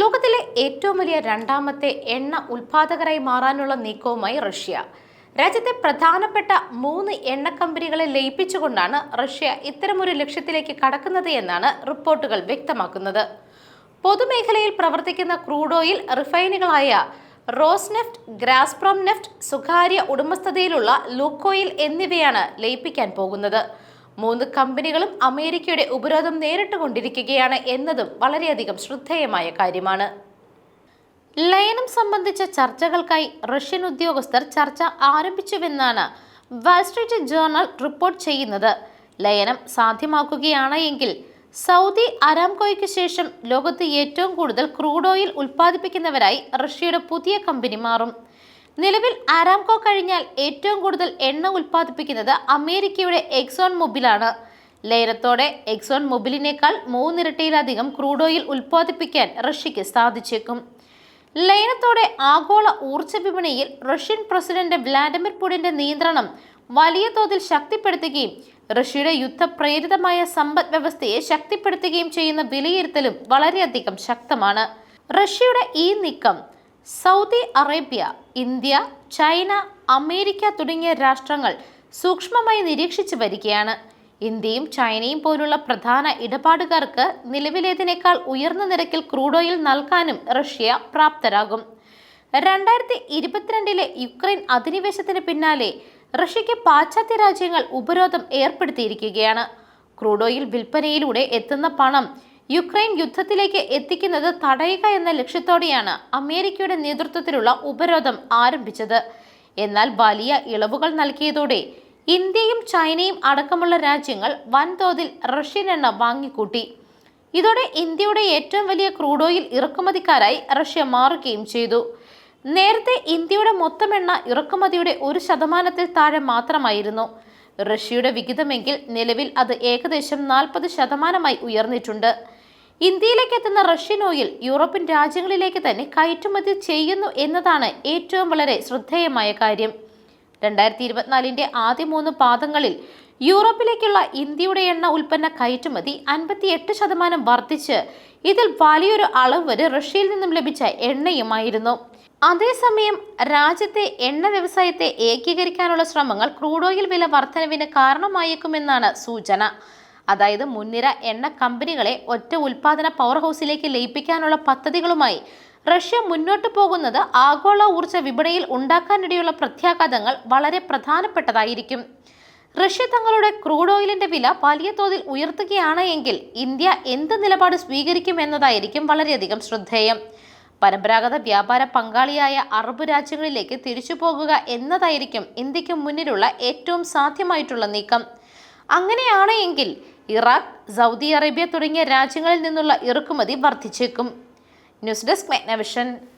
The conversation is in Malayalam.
ലോകത്തിലെ ഏറ്റവും വലിയ രണ്ടാമത്തെ എണ്ണ ഉൽപാദകരായി മാറാനുള്ള നീക്കവുമായി റഷ്യ. രാജ്യത്തെ പ്രധാനപ്പെട്ട മൂന്ന് എണ്ണ കമ്പനികളെ ലയിപ്പിച്ചുകൊണ്ടാണ് റഷ്യ ഇത്തരമൊരു ലക്ഷ്യത്തിലേക്ക് കടക്കുന്നത് എന്നാണ് റിപ്പോർട്ടുകൾ വ്യക്തമാക്കുന്നത്. പൊതുമേഖലയിൽ പ്രവർത്തിക്കുന്ന ക്രൂഡ് ഓയിൽ റിഫൈനുകളായ റോസ്നെഫ്റ്റ് ഗ്രാസ്പ്രോം നെഫ്റ്റ് സ്വകാര്യ ഉടമസ്ഥതയിലുള്ള ലൂക്കോയിൽ എന്നിവയാണ് ലയിപ്പിക്കാൻ പോകുന്നത്. മൂന്ന് കമ്പനികളും അമേരിക്കയുടെ ഉപരോധം നേരിട്ട് കൊണ്ടിരിക്കുകയാണ് എന്നതും വളരെയധികം ശ്രദ്ധേയമായ കാര്യമാണ്. ലയനം സംബന്ധിച്ച ചർച്ചകൾക്കായി റഷ്യൻ ഉദ്യോഗസ്ഥർ ചർച്ച ആരംഭിച്ചുവെന്നാണ് വാൾസ്ട്രീറ്റ് ജേർണൽ റിപ്പോർട്ട് ചെയ്യുന്നത്. ലയനം സാധ്യമാക്കുകയാണ് എങ്കിൽ സൗദി അരാംകോയ്ക്ക് ശേഷം ലോകത്ത് ഏറ്റവും കൂടുതൽ ക്രൂഡ് ഓയിൽ ഉൽപ്പാദിപ്പിക്കുന്നവരായി റഷ്യയുടെ പുതിയ കമ്പനി മാറും. നിലവിൽ ആരാംകോ കഴിഞ്ഞാൽ ഏറ്റവും കൂടുതൽ എണ്ണ ഉൽപ്പാദിപ്പിക്കുന്നത് അമേരിക്കയുടെ എക്സോൺ മൊബിലാണ്. ലയനത്തോടെ എക്സോൺ മൊബിലിനേക്കാൾ മൂന്നിരട്ടിയിലധികം ക്രൂഡ് ഓയിൽ ഉൽപ്പാദിപ്പിക്കാൻ റഷ്യക്ക് സാധിച്ചേക്കും. ലയനത്തോടെ ആഗോള ഊർജ വിപണിയിൽ റഷ്യൻ പ്രസിഡന്റ് വ്ലാഡിമിർ പുടിന്റെ നിയന്ത്രണം വലിയ തോതിൽ ശക്തിപ്പെടുത്തുകയും റഷ്യയുടെ യുദ്ധപ്രേരിതമായ സമ്പദ് വ്യവസ്ഥയെ ശക്തിപ്പെടുത്തുകയും ചെയ്യുന്ന വിലയിരുത്തലും വളരെയധികം ശക്തമാണ്. റഷ്യയുടെ ഈ നീക്കം Saudi Arabia India China America തുടങ്ങിയ രാഷ്ട്രങ്ങൾ സൂക്ഷ്മമായി നിരീക്ഷിച്ചു വരികയാണ്. ഇന്ത്യയും ചൈനയും പോലുള്ള പ്രധാന ഇടപാടുകാർക്ക് നിലവിലേതിനേക്കാൾ ഉയർന്ന നിരക്കിൽ ക്രൂഡ് ഓയിൽ നൽകാനും റഷ്യ പ്രാപ്തരാകും. രണ്ടായിരത്തി ഇരുപത്തിരണ്ടിലെ യുക്രൈൻ അധിനിവേശത്തിന് പിന്നാലെ റഷ്യയ്ക്ക് പാശ്ചാത്യ രാജ്യങ്ങൾ ഉപരോധം ഏർപ്പെടുത്തിയിരിക്കുകയാണ്. ക്രൂഡ് ഓയിൽ വിൽപ്പനയിലൂടെ എത്തുന്ന പണം യുക്രൈൻ യുദ്ധത്തിലേക്ക് എത്തിക്കുന്നത് തടയുക എന്ന ലക്ഷ്യത്തോടെയാണ് അമേരിക്കയുടെ നേതൃത്വത്തിലുള്ള ഉപരോധം ആരംഭിച്ചത്. എന്നാൽ വലിയ ഇളവുകൾ നൽകിയതോടെ ഇന്ത്യയും ചൈനയും അടക്കമുള്ള രാജ്യങ്ങൾ വൻതോതിൽ റഷ്യൻ എണ്ണ വാങ്ങിക്കൂട്ടി. ഇതോടെ ഇന്ത്യയുടെ ഏറ്റവും വലിയ ക്രൂഡ് ഓയിൽ ഇറക്കുമതിക്കാരായി റഷ്യ മാറുകയും ചെയ്തു. നേരത്തെ ഇന്ത്യയുടെ മൊത്തം എണ്ണ ഇറക്കുമതിയുടെ ഒരു ശതമാനത്തിൽ താഴെ മാത്രമായിരുന്നു. റഷ്യയുടെ വിഹിതമെങ്കിൽ നിലവിൽ അത് ഏകദേശം നാൽപ്പത് ശതമാനമായി ഉയർന്നിട്ടുണ്ട്. ഇന്ത്യയിലേക്ക് എത്തുന്ന റഷ്യൻ ഓയിൽ യൂറോപ്യൻ രാജ്യങ്ങളിലേക്ക് തന്നെ കയറ്റുമതി ചെയ്യുന്നു എന്നതാണ് ഏറ്റവും വളരെ ശ്രദ്ധേയമായ കാര്യം. രണ്ടായിരത്തി ഇരുപത്തിനാലിന്റെ ആദ്യ മൂന്ന് പാദങ്ങളിൽ യൂറോപ്പിലേക്കുള്ള ഇന്ത്യയുടെ എണ്ണ ഉൽപ്പന്ന കയറ്റുമതി അൻപത്തിയെട്ട് ശതമാനം വർദ്ധിച്ച് ഇതിൽ വലിയൊരു അളവ് വരെ റഷ്യയിൽ നിന്നും ലഭിച്ച എണ്ണയുമായിരുന്നു. അതേസമയം രാജ്യത്തെ എണ്ണ വ്യവസായത്തെ ഏകീകരിക്കാനുള്ള ശ്രമങ്ങൾ ക്രൂഡ് ഓയിൽ വില വർധനവിന് കാരണമായേക്കുമെന്നാണ് സൂചന. അതായത് മുൻനിര എണ്ണ കമ്പനികളെ ഒറ്റ ഉൽപാദന പവർ ഹൗസിലേക്ക് ലയിപ്പിക്കാനുള്ള പദ്ധതികളുമായി റഷ്യ മുന്നോട്ട് പോകുന്നത് ആഗോള ഊർജ വിപണിയിൽ ഉണ്ടാക്കാനിടയുള്ള പ്രത്യാഘാതങ്ങൾ വളരെ പ്രധാനപ്പെട്ടതായിരിക്കും. റഷ്യ തങ്ങളുടെ ക്രൂഡ് ഓയിലിന്റെ വില വലിയ തോതിൽ ഉയർത്തുകയാണ് എങ്കിൽ ഇന്ത്യ എന്ത് നിലപാട് സ്വീകരിക്കും എന്നതായിരിക്കും വളരെയധികം ശ്രദ്ധേയം. പരമ്പരാഗത വ്യാപാര പങ്കാളിയായ അറബ് രാജ്യങ്ങളിലേക്ക് തിരിച്ചു പോകുക എന്നതായിരിക്കും ഇന്ത്യയ്ക്ക് മുന്നിലുള്ള ഏറ്റവും സാധ്യമായിട്ടുള്ള നീക്കം. അങ്ങനെയാണ് എങ്കിൽ ഇറാഖ് സൗദി അറേബ്യ തുടങ്ങിയ രാജ്യങ്ങളിൽ നിന്നുള്ള ഇറക്കുമതി വർദ്ധിച്ചേക്കും. News desk മെഗ്നവിഷൻ